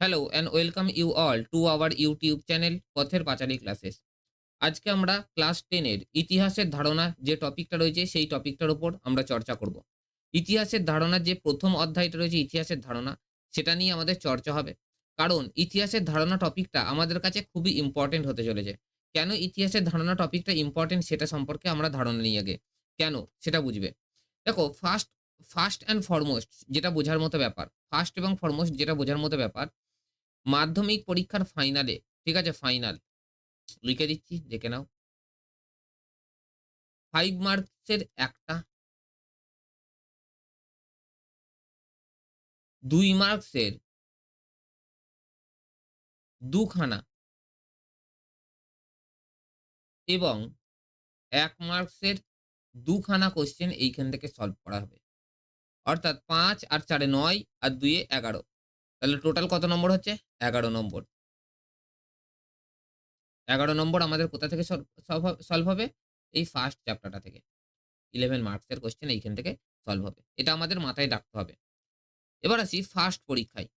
Hello and welcome you all to our YouTube channel Pather Panchali classes আজকে আমরা class টেনের ইতিহাসের ধারণা যে টপিকটা রয়েছে, সেই টপিকটার উপর আমরা চর্চা করব। ইতিহাসের ধারণার যে প্রথম অধ্যায়টা রয়েছে, ইতিহাসের ধারণা, সেটা নিয়ে আমাদের চর্চা হবে। কারণ ইতিহাসের ধারণা টপিকটা আমাদের কাছে খুবই ইম্পর্টেন্ট হতে চলেছে। কেন ইতিহাসের ধারণা টপিকটা ইম্পর্টেন্ট সেটা সম্পর্কে আমরা ধারণা নিয়ে আগে। কেন? সেটা বুঝবে। দেখো ফার্স্ট ফার্স্ট অ্যান্ড ফরমোস্ট যেটা বোঝার মতো ব্যাপার ফার্স্ট এবং ফরমোস্ট যেটা বোঝার মতো ব্যাপার মাধ্যমিক পরীক্ষার ফাইনালে ঠিক আছে ফাইনাল লিখে দিচ্ছি, দেখে নাও। ফাইভ মার্কসের একটা। দুই মার্কসের দুখানা। এবং এক মার্কসের দুখানা কোশ্চেন এইখান থেকে সলভ করা হবে। অর্থাৎ পাঁচ আর চারে নয় আর দুইয়ে এগারো। তাহলে টোটাল কত নম্বর হচ্ছে? এগারো নম্বর। এগারো নম্বর আমাদের কোথা থেকে সলভ হবে? এই ফার্স্ট চ্যাপ্টারটা থেকে। ইলেভেন মার্কসের কোশ্চেন এইখান থেকে সলভ হবে। এটা আমাদের মাথায় রাখতে হবে। এবার আসি ফার্স্ট পরীক্ষায়।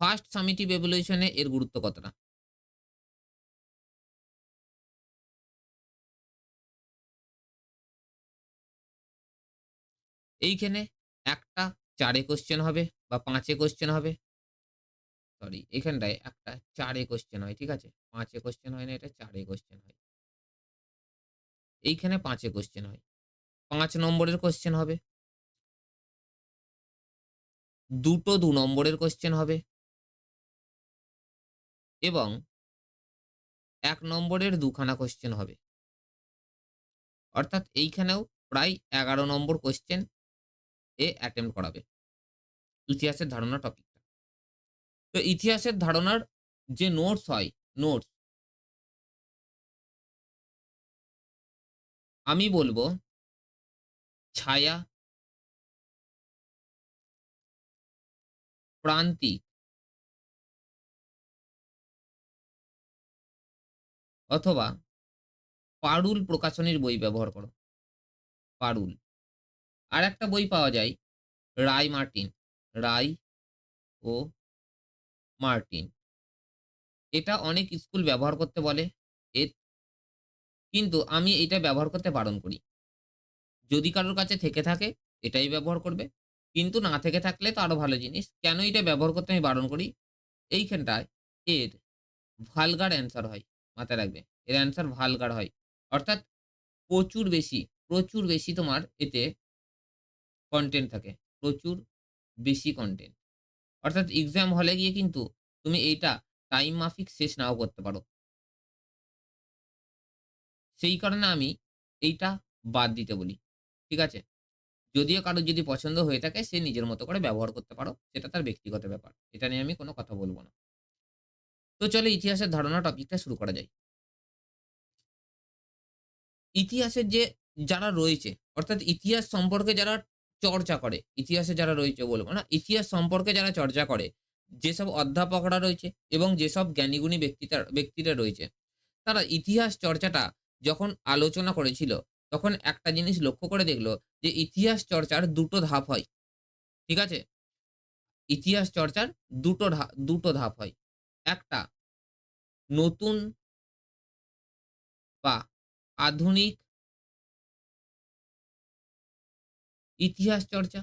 ফার্স্ট সামিটিভ এভলিউশনে এর গুরুত্ব কতটা? এইখানে একটা চারে কোশ্চেন হবে বা পাঁচে কোশ্চেন হবে। সরি, এখানটায় একটা চারে কোশ্চেন হয়, ঠিক আছে? পাঁচে কোশ্চেন হয় না, এটা চারে কোশ্চেন হয়। এইখানে পাঁচে কোশ্চেন হয়। পাঁচ নম্বরের কোশ্চেন হবে। দুটো দু নম্বরের কোশ্চেন হবে। এবং এক নম্বরের দুখানা কোশ্চেন হবে। অর্থাৎ এইখানেও প্রায় এগারো নম্বর কোশ্চেন এ অ্যাটেম্প করাবে। ইতিহাসের ধারণা টপিকটা তো ইতিহাসের ধারণার যে নোটস হয় নোটস আমি বলব ছায়া প্রান্তিক অথবা পারুল প্রকাশনীর বই ব্যবহার করো। পারুল। আর একটা বই পাওয়া যায়, রায় মার্টিন। রায় ও মার্টিন। এটা অনেক স্কুল ব্যবহার করতে বলে এর কিন্তু আমি এটা ব্যবহার করতে বারণ করি। যদি কারোর কাছে থেকে থাকে, এটাই ব্যবহার করবে। কিন্তু না থেকে থাকলে তো আরও ভালো জিনিস। কেন এটা ব্যবহার করতে আমি বারণ করি? এইখানটায় এর ভালগার অ্যান্সার হয়, মাথায় রাখবে। এর অ্যান্সার ভালগার হয়। অর্থাৎ প্রচুর বেশি প্রচুর বেশি তোমার এতে কন্টেন্ট থাকে। প্রচুর বেশি কন্টেন্ট অর্থাৎ এক্সাম হলে গিয়ে কিন্তু তুমি এইটা টাইম মাফিক শেষ নাও করতে পারো। সেই কারণে আমি এইটা বাদ দিতে বলি, ঠিক আছে? যদিও কারোর যদি পছন্দ হয়ে থাকে, সে নিজের মতো করে ব্যবহার করতে পারো, সেটা তার ব্যক্তিগত ব্যাপার, এটা নিয়ে আমি কোনো কথা বলব না। তো চলে ইতিহাসের ধারণা টপিকটা শুরু করা যায় ইতিহাসের যে যারা রয়েছে, অর্থাৎ ইতিহাস সম্পর্কে যারা চর্চা করে। ইতিহাসে যারা রয়েছে বলব না, ইতিহাস সম্পর্কে যারা চর্চা করে, যেসব অধ্যাপকরা রয়েছে এবং যেসব জ্ঞানীগুণী ব্যক্তিরা ব্যক্তিরা রয়েছে, তারা ইতিহাস চর্চাটা যখন আলোচনা করেছিল, তখন একটা জিনিস লক্ষ্য করে দেখল যে ইতিহাস চর্চার দুটো ধাপ হয়। ঠিক আছে? ইতিহাস চর্চার দুটো ধাপ দুটো ধাপ হয়। একটা, নতুন বা আধুনিক ইতিহাস চর্চা।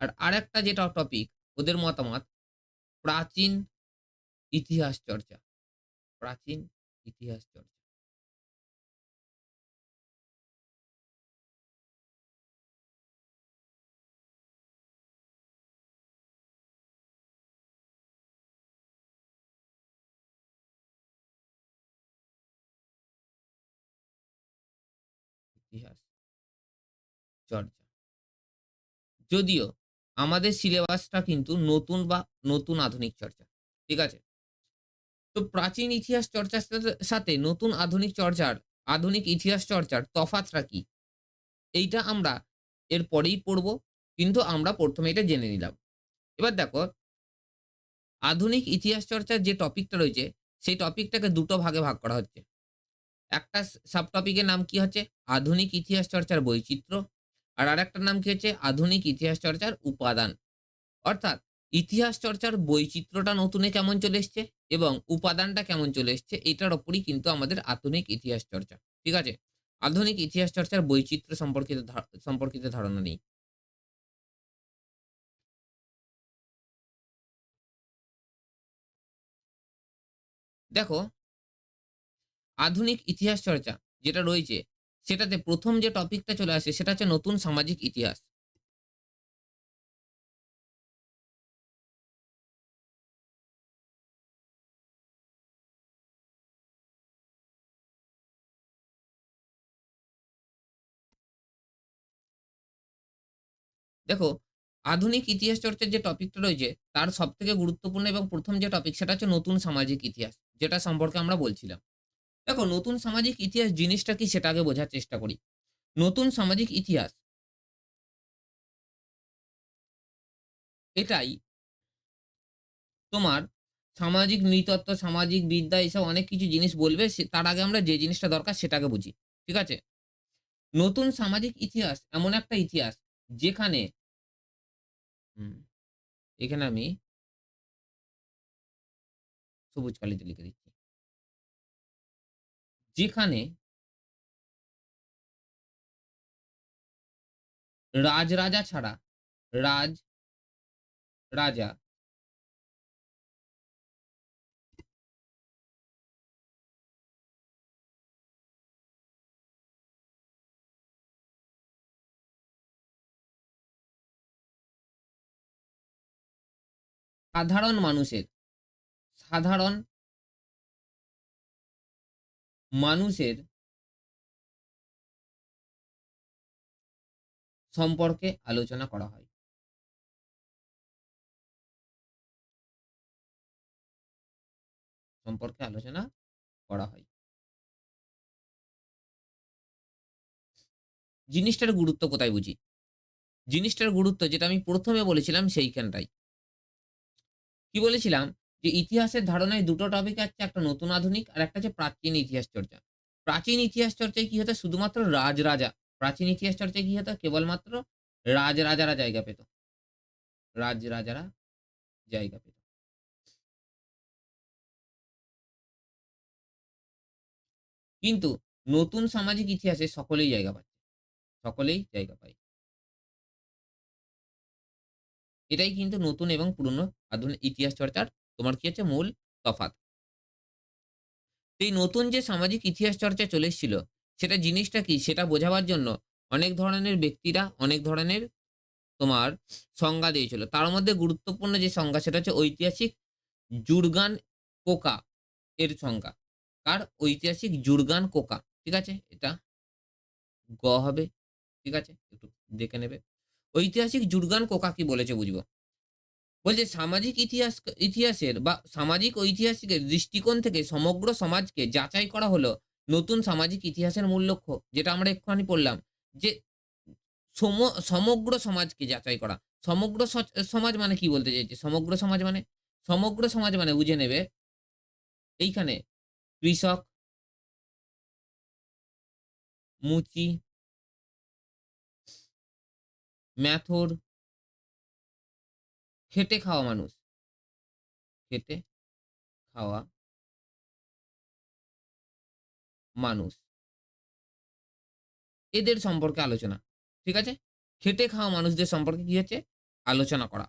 আর আরেকটা যেটা টপিক ওদের মতামত, প্রাচীন ইতিহাস চর্চা। প্রাচীন ইতিহাস চর্চা। ইতিহাস। চর্চা যদিও আমাদের সিলেবাসটা কিন্তু নতুন বা নতুন আধুনিক চর্চা, ঠিক আছে? তো প্রাচীন ইতিহাস চর্চার সাথে নতুন আধুনিক চর্চার, আধুনিক ইতিহাস চর্চার তফাতটা কি? এইটা আমরা এর পরেই পড়ব, কিন্তু আমরা প্রথমে এটা জেনে নিলাম। এবার দেখো, আধুনিক ইতিহাস চর্চার যে টপিকটা রয়েছে, সেই টপিকটাকে দুটো ভাগে ভাগ করা হচ্ছে। একটা সাব টপিকের নাম কি হচ্ছে? আধুনিক ইতিহাস চর্চার বৈচিত্র্য আর আরেকটার নাম কি হচ্ছে আধুনিক ইতিহাস চর্চার উপাদান অর্থাৎ ইতিহাস চর্চার বৈচিত্র্যটা নতুনে কেমন চলে এসছে এবং উপাদানটা কেমন চলে এসছে, এটার ওপরই কিন্তু আমাদের আধুনিক ইতিহাস চর্চা। ঠিক আছে? আধুনিক ইতিহাস চর্চার বৈচিত্র্য সম্পর্কিত সম্পর্কিত ধারণা নেই। দেখো, আধুনিক ইতিহাস চর্চা যেটা রয়েছে সেটাতে প্রথম যে টপিকটা চলে আসে, সেটা হচ্ছে নতুন সামাজিক ইতিহাস। দেখো, আধুনিক ইতিহাস চর্চার যে টপিকটা রয়েছে, তার সবথেকে গুরুত্বপূর্ণ এবং প্রথম যে টপিক সেটা হচ্ছে নতুন সামাজিক ইতিহাস। যেটা সম্পর্কে আমরা বলছিলাম। দেখো নতুন সামাজিক ইতিহাস জিনিসটা কি সেটা আগে বোঝার চেষ্টা করি। নতুন সামাজিক ইতিহাস এটাই তোমার সামাজিক নৃতত্ত্ব, সামাজিক বিদ্যা এসব অনেক কিছু জিনিস বলবে তার আগে আমরা যে জিনিসটা দরকার সেটাকে বুঝি। ঠিক আছে? নতুন সামাজিক ইতিহাস এমন একটা ইতিহাস যেখানে এখানে আমি সবুজ কালিতে লিখে দিচ্ছি। যেখানে রাজরাজা ছাড়া রাজ রাজা সাধারণ মানুষের সাধারণ মানুষের সম্পর্কে আলোচনা করা হয়। সম্পর্কে আলোচনা করা হয়। জিনিসটার গুরুত্ব কোথায় বুঝি? জিনিসটার গুরুত্ব যেটা আমি প্রথমে বলেছিলাম সেইখানটাই। কি বলেছিলাম? যে ইতিহাসের ধারণায় দুটো টপিক আছে, একটা নতুন আধুনিক আর একটা হচ্ছে প্রাচীন ইতিহাস চর্চা। প্রাচীন ইতিহাস চর্চায় কি হতো? শুধুমাত্র রাজরাজা প্রাচীন ইতিহাস চর্চায় কি হতো? কেবলমাত্র রাজরাজারা জায়গা পেত। রাজরাজারা জায়গা পেত। কিন্তু নতুন সামাজিক ইতিহাসে সকলেই জায়গা পাচ্ছে। সকলেই জায়গা পায়। এটাই কিন্তু নতুন এবং পুরনো আধুনিক ইতিহাস চর্চার তোমার কি হচ্ছে মূল তফাৎ। এই নতুন যে সামাজিক ইতিহাস চর্চা চলে এসেছিল, সেটা জিনিসটা কি সেটা বোঝাবার জন্য অনেক ধরনের ব্যক্তিরা অনেক ধরনের তোমার সংজ্ঞা দিয়েছিল। তার মধ্যে গুরুত্বপূর্ণ যে সংজ্ঞা, সেটা হচ্ছে ঐতিহাসিক জুরগান কোকা এর সংজ্ঞা। কার? ঐতিহাসিক জুরগান কোকা। ঠিক আছে? এটা গ হবে। ঠিক আছে? একটু দেখে নেবে। ঐতিহাসিক জুরগান কোকা কি বলেছে বুঝব। বলছে সামাজিক ইতিহাস, ইতিহাসের বা সামাজিক ঐতিহাসিকের দৃষ্টিকোণ থেকে সমগ্র সমাজকে যাচাই করা হলো নতুন সামাজিক ইতিহাসের মূল লক্ষ্য। যেটা আমরা একটুখানি পড়লাম যে সম, সমগ্র সমাজকে যাচাই করা। সমগ্র সমাজ মানে কি বলতে চাইছে? সমগ্র সমাজ মানে? সমগ্র সমাজ মানে বুঝে নেবে এইখানে কৃষক, মুচি, ম্যাথর খেটে খাওয়া মানুষ। খেটে খাওয়া মানুষ। এদের সম্পর্কে আলোচনা। ঠিক আছে? খেটে খাওয়া মানুষদের সম্পর্কে কি হচ্ছে? আলোচনা করা।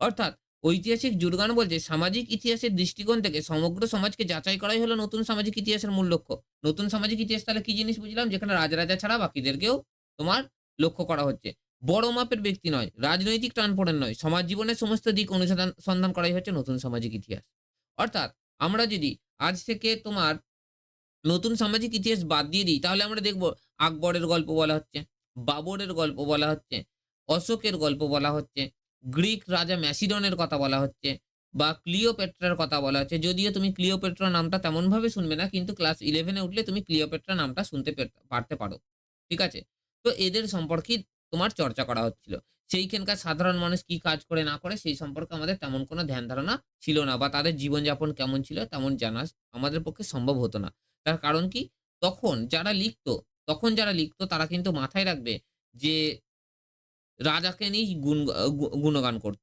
অর্থাৎ ঐতিহাসিক জুরগান বলছে, সামাজিক ইতিহাসের দৃষ্টিকোণ থেকে সমগ্র সমাজকে যাচাই করাই হলো নতুন সামাজিক ইতিহাসের মূল লক্ষ্য। নতুন সামাজিক ইতিহাস তাহলে কি জিনিস বুঝলাম? যেখানে রাজরাজা ছাড়া বাকিদেরকেও তোমার লক্ষ্য করা হচ্ছে। বড় মাপের ব্যক্তি নয়, রাজনৈতিক টানাপোড়েন নয়, সমাজ জীবনের সমস্ত দিক অনুসন্ধান সন্ধান করাই হচ্ছে নতুন সামাজিক ইতিহাস। অর্থাৎ আমরা যদি আজ থেকে তোমার নতুন সামাজিক ইতিহাস বাদ দিয়ে দিই তাহলে আমরা দেখব আকবরের গল্প বলা হচ্ছে, বাবরের গল্প বলা হচ্ছে, অশোকের গল্প বলা হচ্ছে, গ্রিক রাজা ম্যাসিডনের কথা বলা হচ্ছে বা ক্লিওপেট্রার কথা বলা হচ্ছে। যদিও তুমি ক্লিওপেট্রা নামটা তেমনভাবে শুনবে না কিন্তু ক্লাস ইলেভেনে উঠলে তুমি ক্লিওপেট্রা নামটা শুনতে পারতে পারো। ঠিক আছে? তো এদের সম্পর্কেই তোমার চর্চা করা হচ্ছিল। সেইখানকার সাধারণ মানুষ কি কাজ করে না করে সেই সম্পর্কে আমাদের তেমন কোনো ধ্যান ধারণা ছিল না বা তাদের জীবনযাপন কেমন ছিল তেমন জানা আমাদের পক্ষে সম্ভব হতো না। তার কারণ কি? তখন যারা লিখতো, তখন যারা লিখতো তারা কিন্তু মাথায় রাখবে যে রাজাকে নিয়েই গুণ গুণগান করত।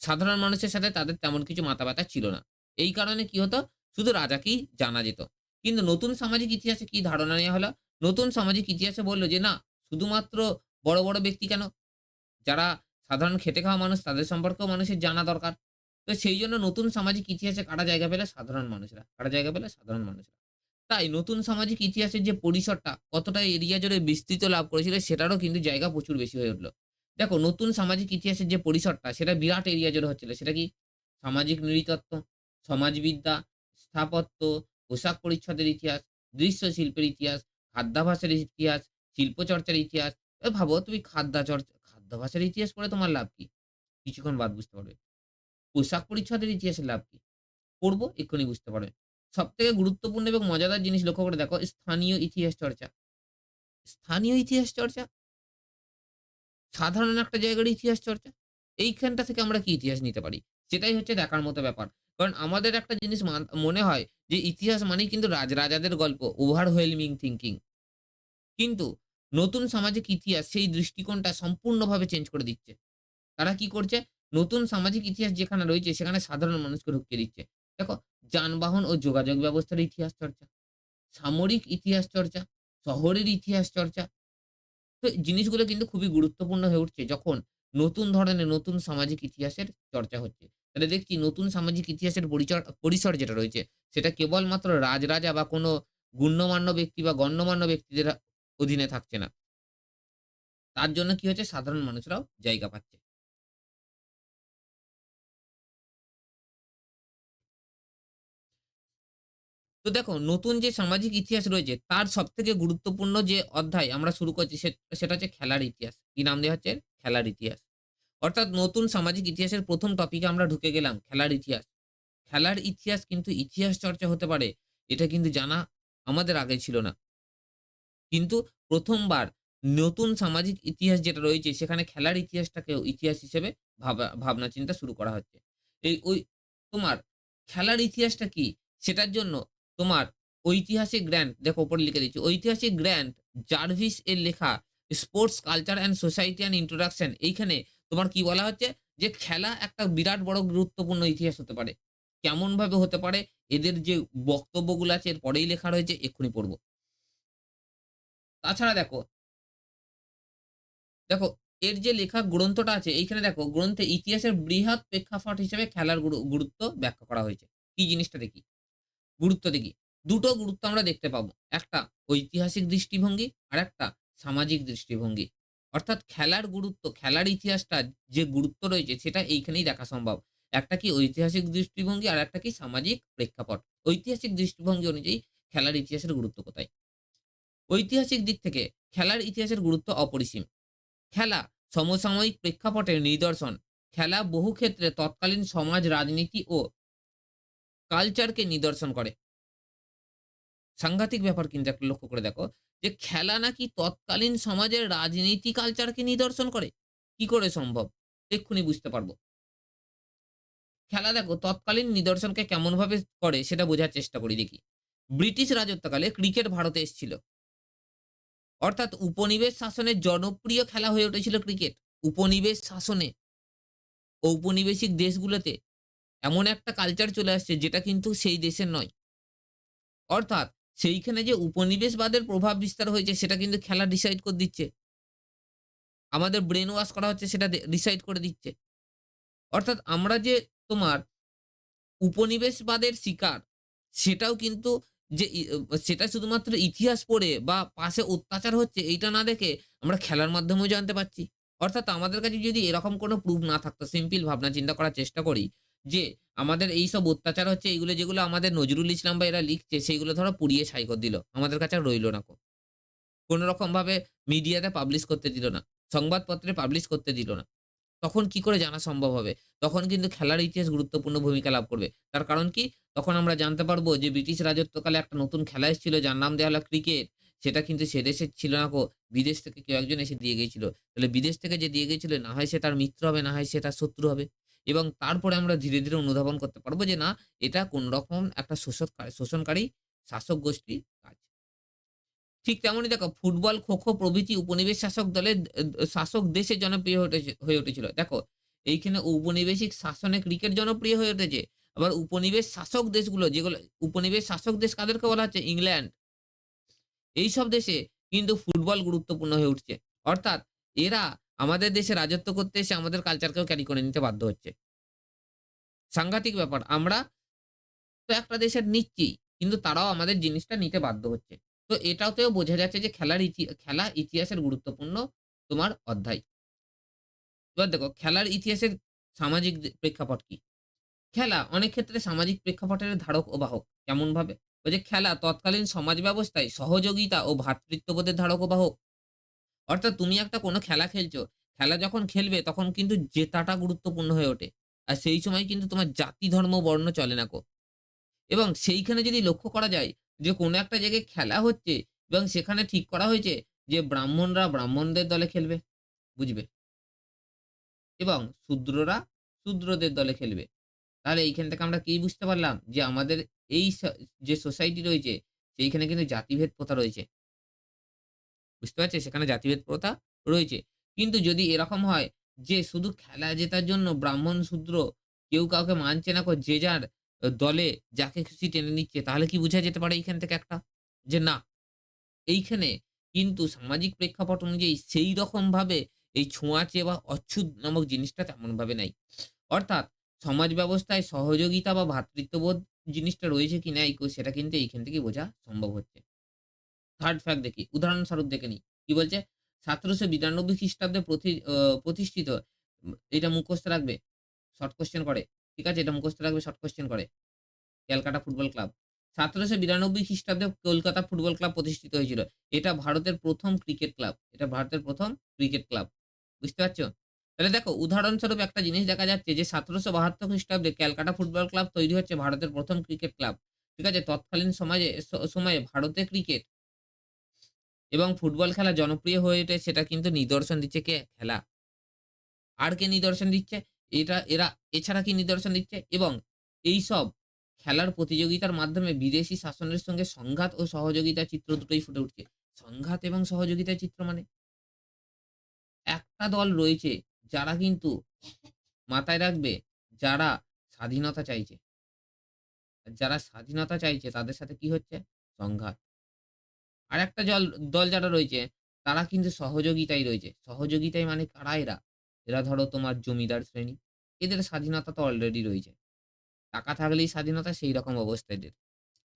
সাধারণ মানুষের সাথে তাদের তেমন কিছু মাথা ব্যথা ছিল না। এই কারণে কি হতো? শুধু রাজাকেই জানা যেত। কিন্তু নতুন সামাজিক ইতিহাসে কি ধারণা নেয়া হলো? নতুন সামাজিক ইতিহাসে বলল যে না, শুধুমাত্র বড়, বড় ব্যক্তি কেন? যারা সাধারণ খেটে খাওয়া মানুষ তাদের সম্পর্কেও মানুষের জানা দরকার। তো সেই জন্য নতুন সামাজিক ইতিহাসে কারা জায়গা পেলে সাধারণ মানুষরা। কারা জায়গা পেলে সাধারণ মানুষরা। তাই নতুন সামাজিক ইতিহাসের যে পরিসরটা কতটা এরিয়া জুড়ে বিস্তৃত লাভ করেছিল সেটারও কিন্তু জায়গা প্রচুর বেশি হয়ে উঠল দেখো নতুন সামাজিক ইতিহাসের যে পরিসরটা সেটা বিরাট এরিয়া জুড়ে হচ্ছিল। সেটা কি? সামাজিক নৃতত্ত্ব, সমাজবিদ্যা, স্থাপত্য, পোশাক পরিচ্ছদের ইতিহাস, দৃশ্য শিল্পের ইতিহাস, খাদ্যাভ্যাসের ইতিহাস, শিল্পচর্চার ইতিহাস। ভাবো তুমি খাদ্যাচর্চা খাদ্যাভ্যাসের ইতিহাস পড়ে তোমার লাভ কি? কিছুক্ষণ বাদ বুঝতে পারবে। পোশাক পরিচ্ছদের ইতিহাসের লাভ কি? পড়ব এক্ষুনি বুঝতে পারবে। সব থেকে গুরুত্বপূর্ণ এবং মজাদার জিনিস লক্ষ্য করে দেখো স্থানীয় ইতিহাস চর্চা। স্থানীয় ইতিহাস চর্চা? সাধারণ একটা জায়গার ইতিহাস চর্চা? এইখানটা থেকে আমরা কি ইতিহাস নিতে পারি? সেটাই হচ্ছে দেখার মতো ব্যাপার। কারণ আমাদের একটা জিনিস মান হয় যে ইতিহাস মানেই কিন্তু রাজ-রাজাদের গল্প, ওভারওয়েলমিং থিঙ্কিং কিন্তু নতুন সামাজিক ইতিহাস সেই দৃষ্টিকোণটা সম্পূর্ণভাবে চেঞ্জ করে দিচ্ছে। তারা কি করছে? নতুন সামাজিক ইতিহাস যেখানে রয়েছে সেখানে সাধারণ মানুষকে ঢুকিয়ে দিচ্ছে। দেখো যানবাহন ও যোগাযোগ ব্যবস্থার ইতিহাস চর্চা, সামরিক ইতিহাস চর্চা, শহরের ইতিহাস চর্চা। তো জিনিসগুলো কিন্তু খুবই গুরুত্বপূর্ণ হয়ে উঠছে যখন নতুন ধরনের নতুন সামাজিক ইতিহাসের চর্চা হচ্ছে। তাহলে দেখছি নতুন সামাজিক ইতিহাসের পরিচর পরিসর যেটা রয়েছে সেটা কেবলমাত্র রাজরাজা বা কোনো গুণ্যমান্য ব্যক্তি বা গণ্যমান্য ব্যক্তিদের অধীনে থাকছে না। তার জন্য কি হচ্ছে? সাধারণ মানুষরাও জায়গা পাচ্ছে। তো দেখো, নতুন যে সামাজিক ইতিহাস রয়েছে, তার সব থেকে গুরুত্বপূর্ণ যে অধ্যায় আমরা শুরু করছি সেটা হচ্ছে খেলার ইতিহাস। কি নাম দেওয়া হচ্ছে? খেলার ইতিহাস। অর্থাৎ নতুন সামাজিক ইতিহাসের প্রথম টপিকে আমরা ঢুকে গেলাম, খেলার ইতিহাস। খেলার ইতিহাস কিন্তু ইতিহাস চর্চা হতে পারে, এটা কিন্তু জানা আমাদের আগে ছিল না। কিন্তু প্রথমবার নতুন সামাজিক ইতিহাস যেটা রয়েছে, সেখানে খেলার ইতিহাসটাকেও ইতিহাস হিসেবে ভাবা, ভাবনা চিন্তা শুরু করা হচ্ছে। এই ওই তোমার খেলার ইতিহাসটা কি? সেটার জন্য তোমার ঐতিহাসিক গ্র্যান্ড, দেখো উপরে লিখে দিচ্ছি। ঐতিহাসিক গ্র্যান্ড জার্ভিস এর লেখা sports, culture and society and introduction এইখানে তোমার কি বলা হচ্ছে? যে খেলা একটা বিরাট বড় গুরুত্বপূর্ণ ইতিহাস হতে পারে। কেমনভাবে হতে পারে? এদের যে বক্তব্যগুলো আছে, এর পরেই লেখা রয়েছে, এক্ষুনি পড়ব। তাছাড়া দেখো দেখো এর যে লেখা গ্রন্থটা আছে এইখানে দেখো গ্রন্থে ইতিহাসের বৃহৎ প্রেক্ষাপট হিসেবে খেলার গুরুত্ব ব্যাখ্যা করা হয়েছে। কি জিনিসটা দেখি? গুরুত্ব দেখি। দুটো গুরুত্ব আমরা দেখতে পাবো। একটা ঐতিহাসিক দৃষ্টিভঙ্গি আর একটা সামাজিক দৃষ্টিভঙ্গি। অর্থাৎ খেলার গুরুত্ব, খেলার ইতিহাসটা যে গুরুত্ব রয়েছে সেটা এইখানেই দেখা সম্ভব। একটা কি ঐতিহাসিক দৃষ্টিভঙ্গি আর একটা কি সামাজিক প্রেক্ষাপট। ঐতিহাসিক দৃষ্টিভঙ্গি অনুযায়ী খেলার ইতিহাসের গুরুত্ব কোথায়? ঐতিহাসিক দিক থেকে খেলার ইতিহাসের গুরুত্ব অপরিসীম। খেলা সমসাময়িক প্রেক্ষাপটের নিদর্শন। খেলা বহু ক্ষেত্রে তৎকালীন সমাজ, রাজনীতি ও কালচারকে নিদর্শন করে। সাংঘাতিক ব্যাপার কিন্তু একটা লক্ষ্য করে দেখো যে খেলা নাকি তৎকালীন সমাজের রাজনীতি কালচারকে নিদর্শন করে। কি করে সম্ভব? এক্ষুনি বুঝতে পারব। খেলা দেখো তৎকালীন নিদর্শনকে কেমনভাবে করে সেটা বোঝার চেষ্টা করি দেখি। ব্রিটিশ রাজত্বকালে ক্রিকেট ভারতে এসছিল। অর্থাৎ উপনিবেশ শাসনের জনপ্রিয় খেলা হয়ে উঠেছিল ক্রিকেট। উপনিবেশ শাসনে ঔপনিবেশিক দেশগুলোতে এমন একটা কালচার চলে আসছে যেটা কিন্তু সেই দেশের নয়। অর্থাৎ সেইখানে যে উপনিবেশবাদের প্রভাব বিস্তার হয়েছে সেটা কিন্তু খেলা ডিসাইড করে দিচ্ছে। আমাদের ব্রেন ওয়াশ করা হচ্ছে সেটা ডিসাইড করে দিচ্ছে। অর্থাৎ আমরা যে তোমার উপনিবেশবাদের শিকার, সেটাও কিন্তু যে সেটা শুধুমাত্র ইতিহাস পড়ে বা পাশে অত্যাচার হচ্ছে, এইটা না দেখে আমরা খেলার মাধ্যমেও জানতে পারছি। অর্থাৎ আমাদের কাছে যদি এরকম কোনো প্রুফ না থাকতো সিম্পল ভাবনা চিন্তা করার চেষ্টা করি যে আমাদের এই সব অত্যাচার হচ্ছে, এইগুলো যেগুলো আমাদের নজরুল ইসলাম বা এরা লিখছে, সেইগুলো ধরো পুড়িয়ে ছাই করে দিল। আমাদের কাছে আর রইল না কো। রকমভাবে মিডিয়াতে পাবলিশ করতে দিল না। সংবাদপত্রে পাবলিশ করতে দিল না। তখন কি করে জানা সম্ভব হবে? তখন কিন্তু খেলার ইতিহাস গুরুত্বপূর্ণ ভূমিকা লাভ করবে। তার কারণ কি? তখন আমরা জানতে পারব যে ব্রিটিশ রাজত্বকালে একটা নতুন খেলা এসেছিল যার নাম দেওয়া হলো ক্রিকেট। সেটা কিন্তু সে দেশের ছিল না কো। বিদেশ থেকে কেউ একজন এসে দিয়ে গিয়েছিল। তাহলে বিদেশ থেকে যে দিয়ে গিয়েছিল না হয় সে তার মিত্র হবে, না হয় সে তার শত্রু হবে। এবং তারপরে আমরা ধীরে, ধীরে অনুধাবন করতে পারব যে না এটা কোনরকম একটা শোষক শোষণকারী শাসক গোষ্ঠীর কাজ। ঠিক তেমনই দেখো ফুটবল, খো-খো প্রভৃতি উপনিবেশ শাসক দলের শাসক দেশে জনপ্রিয় হয়ে উঠেছিল। দেখো এইখানে ঔপনিবেশিক শাসনে ক্রিকেট জনপ্রিয় হয়ে উঠেছে। আবার উপনিবেশ শাসক দেশগুলো যেগুলো উপনিবেশ শাসক দেশ কাদেরকে বলা হচ্ছে? ইংল্যান্ড। এইসব দেশে কিন্তু ফুটবল গুরুত্বপূর্ণ হয়ে উঠছে। অর্থাৎ এরা আমাদের দেশে রাজত্ব করতে এসে আমাদের কালচারকেও ক্যারি করে নিতে বাধ্য হচ্ছে। সাংঘাতিক ব্যাপার। আমরা তো একটা দেশের নিচ্ছি, কিন্তু তারাও আমাদের জিনিসটা নিতে বাধ্য হচ্ছে। তো এটাতেও বোঝা যাচ্ছে যে খেলার ইতি খেলা ইতিহাসের গুরুত্বপূর্ণ তোমার অধ্যায়। এবার দেখো খেলার ইতিহাসের সামাজিক প্রেক্ষাপট কি? খেলা অনেক ক্ষেত্রে সামাজিক প্রেক্ষাপটের ধারক ও বাহক। কেমনভাবে? ওই যে খেলা তৎকালীন সমাজ ব্যবস্থায় সহযোগিতা ও ভ্রাতৃত্ববোধের ধারক ও বাহক। অর্থাৎ তুমি একটা কোনো খেলা খেলছো, খেলা যখন খেলবে তখন কিন্তু জেতাটা গুরুত্বপূর্ণ হয়ে ওঠে। আর সেই সময় কিন্তু তোমার জাতি, ধর্ম, বর্ণ চলে না কো। এবং সেইখানে যদি লক্ষ্য করা যায় যে কোনো একটা জায়গায় খেলা হচ্ছে এবং সেখানে ঠিক করা হয়েছে যে ব্রাহ্মণরা ব্রাহ্মণদের দলে খেলবে। বুঝবে? এবং শূদ্ররা শূদ্রদের দলে খেলবে। তাহলে এইখান থেকে আমরা কি বুঝতে পারলাম? যে আমাদের এই যে সোসাইটি রয়েছে সেইখানে কিন্তু জাতিভেদ প্রথা রয়েছে। বুঝতে পারছিস? সেখানে জাতিভেদ প্রথা রয়েছে। কিন্তু যদি এরকম হয় যে শুধু খেলা জেতার জন্য ব্রাহ্মণ, শূদ্র কেউ কাউকে মানছে না যে যার দলে যাকে খুশি টেনে নিচ্ছে তাহলে কি বুঝা যেতে পারে এইখান থেকে একটা? যে না, এইখানে কিন্তু সামাজিক প্রেক্ষাপট অনুযায়ী সেইরকমভাবে এই ছোঁয়াচে বা অচ্ছুত নামক জিনিসটা তেমনভাবে নাই। অর্থাৎ সমাজ ব্যবস্থায় সহযোগিতা বা ভ্রাতৃত্ববোধ জিনিসটা রয়েছে কি নাই সেটা কিন্তু এইখান থেকেই বোঝা সম্ভব হচ্ছে। থার্ড ফ্যাক্ট দেখি, উদাহরণস্বরূপ দেখে নিই। কি বলছে? ১৭৯২ খ্রিস্টাব্দে প্রতি অ প্রতিষ্ঠিত এটা মুখস্থ রাখবে। শর্ট কোয়েশ্চেন করে। ঠিক আছে? এটা মুখস্থ রাখবে শর্ট কোয়েশ্চেন করে। Calcutta football club. ১৭৯২ খ্রিস্টাব্দে কলকাতা ফুটবল ক্লাব প্রতিষ্ঠিত হয়েছিল। এটা ভারতের প্রথম ক্রিকেট ক্লাব। এটা ভারতের প্রথম ক্রিকেট ক্লাব। বুঝতে পারছ? তাহলে দেখো, উদাহরণস্বরূপ একটা জিনিস দেখা যাচ্ছে যে ১৭৭২ খ্রিস্টাব্দে ক্যালকাটা ফুটবল ক্লাব তৈরি হচ্ছে ভারতের প্রথম ক্রিকেট ক্লাব। ঠিক আছে? তৎকালীন সমাজে সময়ে ভারতে ক্রিকেট এবং ফুটবল খেলা জনপ্রিয় হয়ে ওঠে সেটা কিন্তু নিদর্শন দিচ্ছে কে? খেলা। আর কে নিদর্শন দিচ্ছে? এটা, এরা, এছাড়া কি নিদর্শন দিচ্ছে? এবং এইসব খেলার প্রতিযোগিতার মাধ্যমে বিদেশি শাসনের সঙ্গে সংঘাত ও সহযোগিতা চিত্র দুটোই ফুটে উঠছে। সংঘাত এবং সহযোগিতার চিত্র মানে? একটা দল রয়েছে যারা কিন্তু মাথায় রাখবে যারা স্বাধীনতা চাইছে। যারা স্বাধীনতা চাইছে তাদের সাথে কি হচ্ছে? সংঘাত। আরেকটা জল, দল যারা রয়েছে তারা কিন্তু সহযোগিতায় রয়েছে। সহযোগিতায় মানে কারা এরা? এরা ধরো তোমার জমিদার শ্রেণি। এদের স্বাধীনতা তো অলরেডি রয়েছে। টাকা থাকলেই স্বাধীনতা সেইরকম অবস্থা এদের।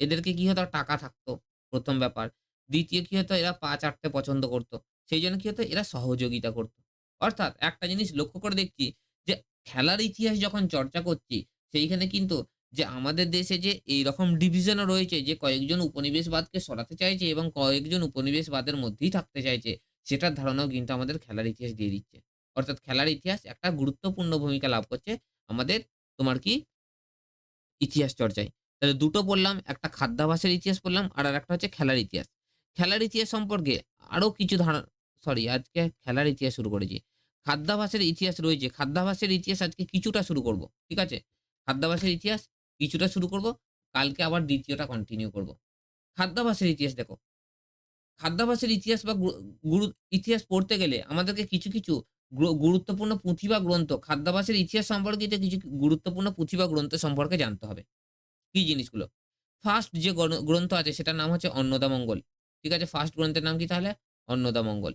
এদেরকে কি হতো? টাকা থাকতো প্রথম ব্যাপার। দ্বিতীয় কি হতো? এরা পা চাটতে পছন্দ করত। সেইজন্য কি হতো? এরা সহযোগিতা করত। অর্থাৎ একটা জিনিস লক্ষ্য করে দেখছি যে খেলার ইতিহাস যখন চর্চা করছি, সেইখানে কিন্তু যে আমাদের দেশে যে এইরকম ডিভিশনও রয়েছে যে কয়েকজন উপনিবেশবাদকে সরাতে চাইছে এবং কয়েকজন উপনিবেশবাদের মধ্যেই থাকতে চাইছে, সেটার ধারণাও কিন্তু আমাদের খেলার ইতিহাস দিয়ে দিচ্ছে। অর্থাৎ খেলার ইতিহাস একটা গুরুত্বপূর্ণ ভূমিকা লাভ করছে আমাদের তোমার কি? ইতিহাস চর্চায়। তাহলে দুটো পড়লাম একটা খাদ্যাভাসের ইতিহাস পড়লাম আর একটা হচ্ছে খেলার ইতিহাস। খেলার ইতিহাস সম্পর্কে আরও কিছু ধারণা সরি আজকে খেলার ইতিহাস শুরু করেছি। খাদ্যাভাসের ইতিহাস রয়েছে। খাদ্যাভাসের ইতিহাস আজকে কিছুটা শুরু করব। ঠিক আছে? খাদ্যাভাসের ইতিহাস কিছুটা শুরু করব। কালকে আবার দ্বিতীয়টা কন্টিনিউ করব। খাদ্যাভাসের ইতিহাস দেখো। খাদ্যাভাসের ইতিহাস বা গুরু ইতিহাস পড়তে গেলে আমাদেরকে কিছু, কিছু গুরুত্বপূর্ণ পুঁথি বা গ্রন্থ খাদ্যাভ্যাসের ইতিহাস সম্পর্কিত কিছু গুরুত্বপূর্ণ পুঁথি বা গ্রন্থ সম্পর্কে জানতে হবে। কি জিনিসগুলো? ফার্স্ট যে গ্রন্থ আছে সেটার নাম হচ্ছে অন্নদামঙ্গল। ঠিক আছে? ফার্স্ট গ্রন্থের নাম কি তাহলে? অন্নদামঙ্গল।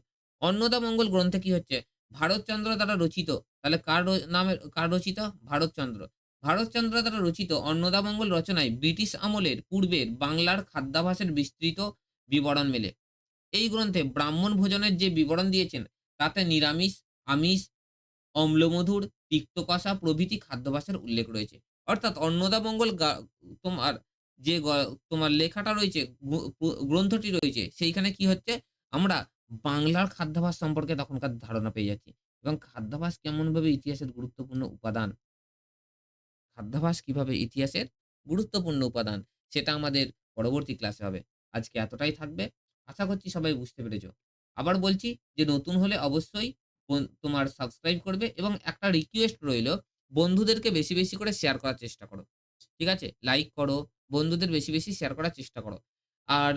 অন্নদামঙ্গল গ্রন্থে কি হচ্ছে? ভারতচন্দ্র দ্বারা রচিত। তাহলে কার নামে কার রচিত? ভারতচন্দ্র। ভারতচন্দ্র দ্বারা রচিত অন্নদা অন্নদামঙ্গল রচনায় ব্রিটিশ আমলের পূর্বের বাংলার খাদ্যাভাসের বিস্তৃত বিবরণ মেলে। এই গ্রন্থে ব্রাহ্মণ ভোজনের যে বিবরণ দিয়েছেন তাতে নিরামিষ, আমিষ, অম্লমধুর, তিক্ত কষা প্রভৃতি খাদ্যাভ্যাসের উল্লেখ রয়েছে। অর্থাৎ অন্নদামঙ্গল তোমার যে তোমার লেখাটা রয়েছে গ্রন্থটি রয়েছে সেইখানে কি হচ্ছে? আমরা বাংলার খাদ্যাভ্যাস সম্পর্কে তখনকার ধারণা পেয়ে যাচ্ছি এবং খাদ্যাভ্যাস কেমনভাবে ইতিহাসের গুরুত্বপূর্ণ উপাদান। খাদ্যাভ্যাস কীভাবে ইতিহাসের গুরুত্বপূর্ণ উপাদান সেটা আমাদের পরবর্তী ক্লাসে হবে। আজকে এতটাই থাকবে। আশা করছি সবাই বুঝতে পেরেছ। আবার বলছি যে নতুন হলে অবশ্যই তোমার সাবস্ক্রাইব করবে এবং একটা রিকোয়েস্ট রইল বন্ধুদেরকে বেশি, বেশি করে শেয়ার করার চেষ্টা করো। ঠিক আছে? লাইক করো, বন্ধুদের বেশি, বেশি শেয়ার করার চেষ্টা করো। আর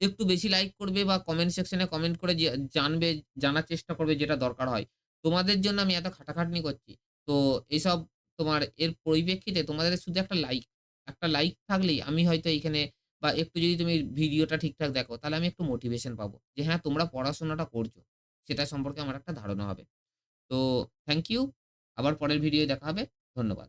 একটু বেশি লাইক করবে বা কমেন্ট সেকশনে কমেন্ট করে জানবে জানার চেষ্টা করবে যেটা দরকার হয়। তোমাদের জন্য আমি এত খাটাখাটনি করছি। তো এইসব তোমার এর পরিপ্রেক্ষিতে তোমাদের শুধু একটা লাইক, একটা লাইক থাকলেই আমি হয়তো এইখানে বা একটু যদি তুমি ভিডিওটা ঠিকঠাক দেখো তাহলে আমি একটু মোটিভেশন পাবো। যে হ্যাঁ, তোমরা পড়াশোনাটা করছ। সেটা সম্পর্কে আমার একটা ধারণা হবে। তো থ্যাংক ইউ। আবার পরের ভিডিও দেখা হবে। ধন্যবাদ।